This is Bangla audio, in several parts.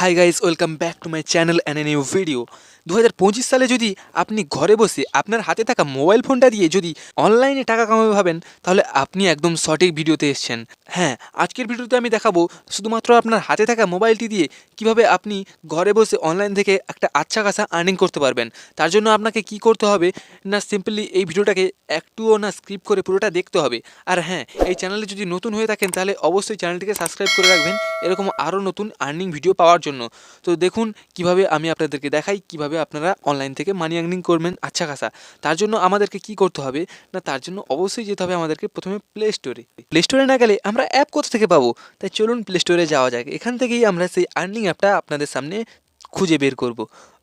Hi guys welcome back to my channel and a new video দু হাজার পঁচিশ সালে যদি আপনি ঘরে বসে আপনার হাতে থাকা মোবাইল ফোনটা দিয়ে যদি অনলাইনে টাকা কামাবে ভাবেন, তাহলে আপনি একদম সঠিক ভিডিওতে এসেছেন। হ্যাঁ আজকের ভিডিওতে আমি দেখাবো শুধুমাত্র আপনার হাতে থাকা মোবাইলটি দিয়ে কীভাবে আপনি ঘরে বসে অনলাইন থেকে একটা আচ্ছা কাছা আর্নিং করতে পারবেন। তার জন্য আপনাকে কি করতে হবে না সিম্পলি এই ভিডিওটাকে একটুও না স্ক্রিপ করে পুরোটা দেখতে হবে। আর হ্যাঁ এই চ্যানেলে যদি নতুন হয়ে থাকেন, তাহলে অবশ্যই চ্যানেলটিকে সাবস্ক্রাইব করে রাখবেন। এরকম আরও নতুন আর্নিং ভিডিও পাওয়ার জন্য। তো দেখুন কীভাবে আমি আপনাদেরকে দেখাই, কীভাবে আপনারা অনলাইন থেকে মানি আর্নিং করবেন। আচ্ছা খাসা, তার জন্য আমাদেরকে কি করতে হবে? না, তার জন্য অবশ্যই যেতে হবে আমাদেরকে প্রথমে প্লে স্টোরে প্লে স্টোরে না গেলে আমরা অ্যাপ কোথা থেকে পাবো? তাই চলুন প্লে স্টোরে যাওয়া যাক। এখান থেকেই আমরা সেই আর্নিং অ্যাপটা আপনাদের সামনে খুঁজে বের করব।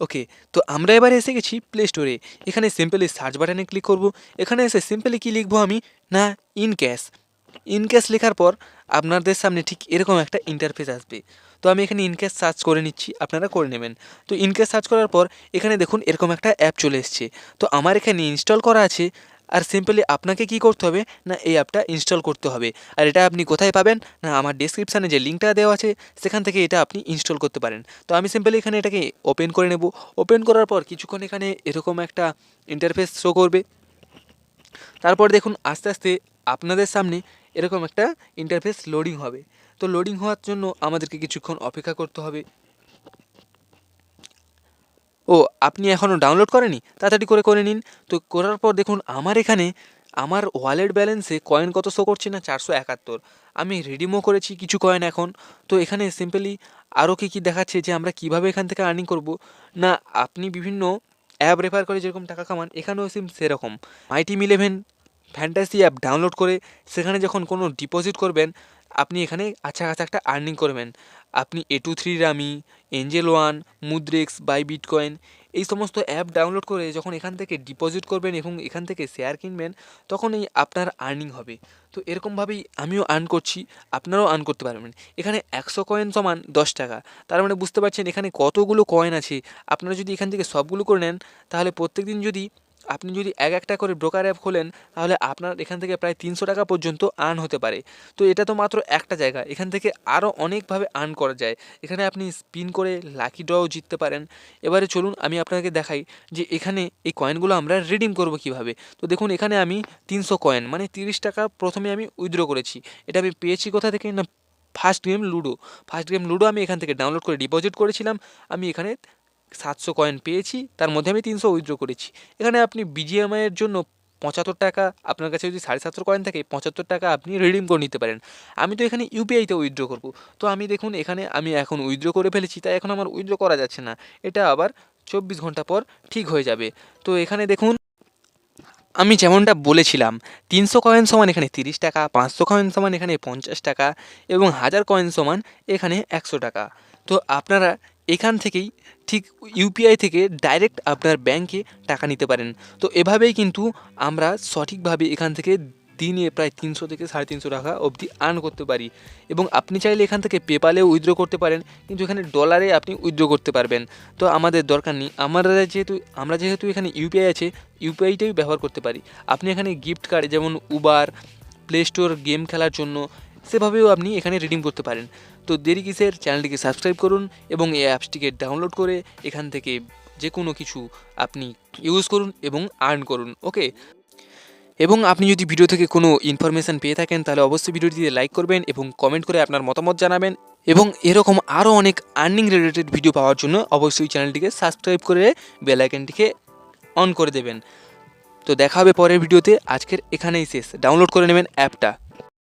ওকে তো আমরা এবারে এসে গেছি প্লে স্টোরে এখানে সিম্পলি সার্চ বাটনে ক্লিক করব। এখানে এসে সিম্পলি কী লিখব আমি? না ইন ক্যাশ ইন ক্যাশ লেখার পর আপনাদের সামনে ঠিক এরকম একটা ইন্টারফেস আসবে। তো আমি এখানে ইনকেস সার্চ করে নিচ্ছি, আপনারা করে নেবেন। তো ইনকেস সার্চ করার পর এখানে দেখুন এরকম একটা অ্যাপ চলে এসছে। তো আমার এখানে ইনস্টল করা আছে, আর সিম্পলি আপনাকে কি করতে হবে? না, এই অ্যাপটা ইনস্টল করতে হবে। আর এটা আপনি কোথায় পাবেন? না, আমার ডিসক্রিপশানে যে লিঙ্কটা দেওয়া আছে, সেখান থেকে এটা আপনি ইনস্টল করতে পারেন। তো আমি সিম্পলি এখানে এটাকে ওপেন করে নেব। ওপেন করার পর কিছুক্ষণ এখানে এরকম একটা ইন্টারফেস শো করবে। তারপর দেখুন, আস্তে আস্তে আপনাদের সামনে এরকম একটা ইন্টারফেস লোডিং হবে। তো লোডিং হওয়ার জন্য আমাদেরকে কিছুক্ষণ অপেক্ষা করতে হবে। ও, আপনি এখনও ডাউনলোড করেনি? তাড়াতাড়ি করে করে নিন। তো করার পর দেখুন, আমার এখানে আমার ওয়ালেট ব্যালেন্সে কয়েন কত শো করছে না? চারশো একাত্তর। আমি রিডিমও করেছি কিছু কয়েন এখন। তো এখানে সিম্পলি আরও কী কী দেখাচ্ছে যে আমরা কীভাবে এখান থেকে আর্নিং করব? না, আপনি বিভিন্ন অ্যাপ রেফার করে যেরকম টাকা কামান, এখানেও সিম সেরকম। My team eleven fantasy app download করে সেখানে যখন কোনো ডিপোজিট করবেন, আপনি এখানে আচ্ছা কাছা একটা আর্নিং করবেন। আপনি A two three rummy Angel One Mudrex buy bitcoin এই সমস্ত অ্যাপ ডাউনলোড করে যখন এখান থেকে ডিপোজিট করবেন এবং এখান থেকে শেয়ার কিনবেন, তখনই আপনার আর্নিং হবে। তো এরকমভাবেই আমিও আর্ন করছি, আপনারাও আর্ন করতে পারবেন। এখানে একশো কয়েন সমান দশ টাকা। তার মানে বুঝতে পারছেন এখানে কতগুলো কয়েন আছে। আপনারা যদি এখান থেকে সবগুলো করে নেন, তাহলে প্রত্যেক দিন যদি আপনি যদি এক একটা করে ব্রোকার অ্যাপ খোলেন, তাহলে আপনার এখান থেকে প্রায় তিনশো টাকা পর্যন্ত আর্ন হতে পারে। তো এটা তো মাত্র একটা জায়গা, এখান থেকে আরও অনেকভাবে আর্ন করা যায়। এখানে আপনি স্পিন করে লাকি ড্রও জিততে পারেন। এবারে চলুন আমি আপনাকে দেখাই যে এখানে এই কয়েনগুলো আমরা রিডিম করব কীভাবে। তো দেখুন, এখানে আমি তিনশো কয়েন মানে তিরিশ টাকা প্রথমে আমি উইথড্র করেছি। এটা আমি পেয়েছি কোথা থেকে না first game ludo first game ludo আমি এখান থেকে ডাউনলোড করে ডিপোজিট করেছিলাম। আমি এখানে সাতশো কয়েন পেয়েছি, তার মধ্যে আমি তিনশো উইথড্র করেছি। এখানে আপনি বিজিএমআইয়ের জন্য পঁচাত্তর টাকা, আপনার কাছে যদি সাড়ে সাতশো কয়েন থাকে, পঁচাত্তর টাকা আপনি রিডিম করে নিতে পারেন। আমি তো এখানে ইউপিআইতে উইথড্র করব। তো আমি দেখুন, এখানে আমি এখন উইথড্র করে ফেলেছি, তাই এখন আমার উইথড্র করা যাচ্ছে না। এটা আবার চব্বিশ ঘণ্টা পর ঠিক হয়ে যাবে। তো এখানে দেখুন, আমি যেমনটা বলেছিলাম, তিনশো কয়েন সমান এখানে তিরিশ টাকা, পাঁচশো কয়েন সমান এখানে পঞ্চাশ টাকা, এবং হাজার কয়েন সমান এখানে একশো টাকা। তো আপনারা এখান থেকেই ঠিক ইউপিআই থেকে ডাইরেক্ট আপনার ব্যাংকে টাকা নিতে পারেন। তো এভাবেই কিন্তু আমরা সঠিকভাবে এখান থেকে দিনে প্রায় তিনশো থেকে সাড়ে তিনশো টাকা অবধি আর্ন করতে পারি। এবং আপনি চাইলে এখান থেকে পেপালেও উইথড্র করতে পারেন, কিন্তু এখানে ডলারে আপনি উইথড্র করতে পারবেন। তো আমাদের দরকার নেই। আমরা যেহেতু আমরা যেহেতু এখানে ইউপিআই আছে, ইউপিআইটাই ব্যবহার করতে পারি। আপনি এখানে গিফট কার্ড যেমন উবার প্লে স্টোর গেম খেলার জন্য সেভাবেও আপনি এখানে রিডিম করতে পারেন। তো দেরি কিসের? চ্যানেলটিকে সাবস্ক্রাইব করুন এবং এই অ্যাপসটিকে ডাউনলোড করে এখান থেকে যে কোনো কিছু আপনি ইউজ করুন এবং আর্ন করুন ওকে এবং আপনি যদি ভিডিও থেকে কোনো ইনফরমেশান পেয়ে থাকেন, তাহলে অবশ্যই ভিডিওটিতে লাইক করবেন এবং কমেন্ট করে আপনার মতামত জানাবেন। এবং এরকম আরও অনেক আর্নিং রিলেটেড ভিডিও পাওয়ার জন্য অবশ্যই চ্যানেলটিকে সাবস্ক্রাইব করে বেল আইকনটিকে অন করে দেবেন। তো দেখা হবে পরের ভিডিওতে আজকের এখানেই শেষ। ডাউনলোড করে নেবেন অ্যাপটা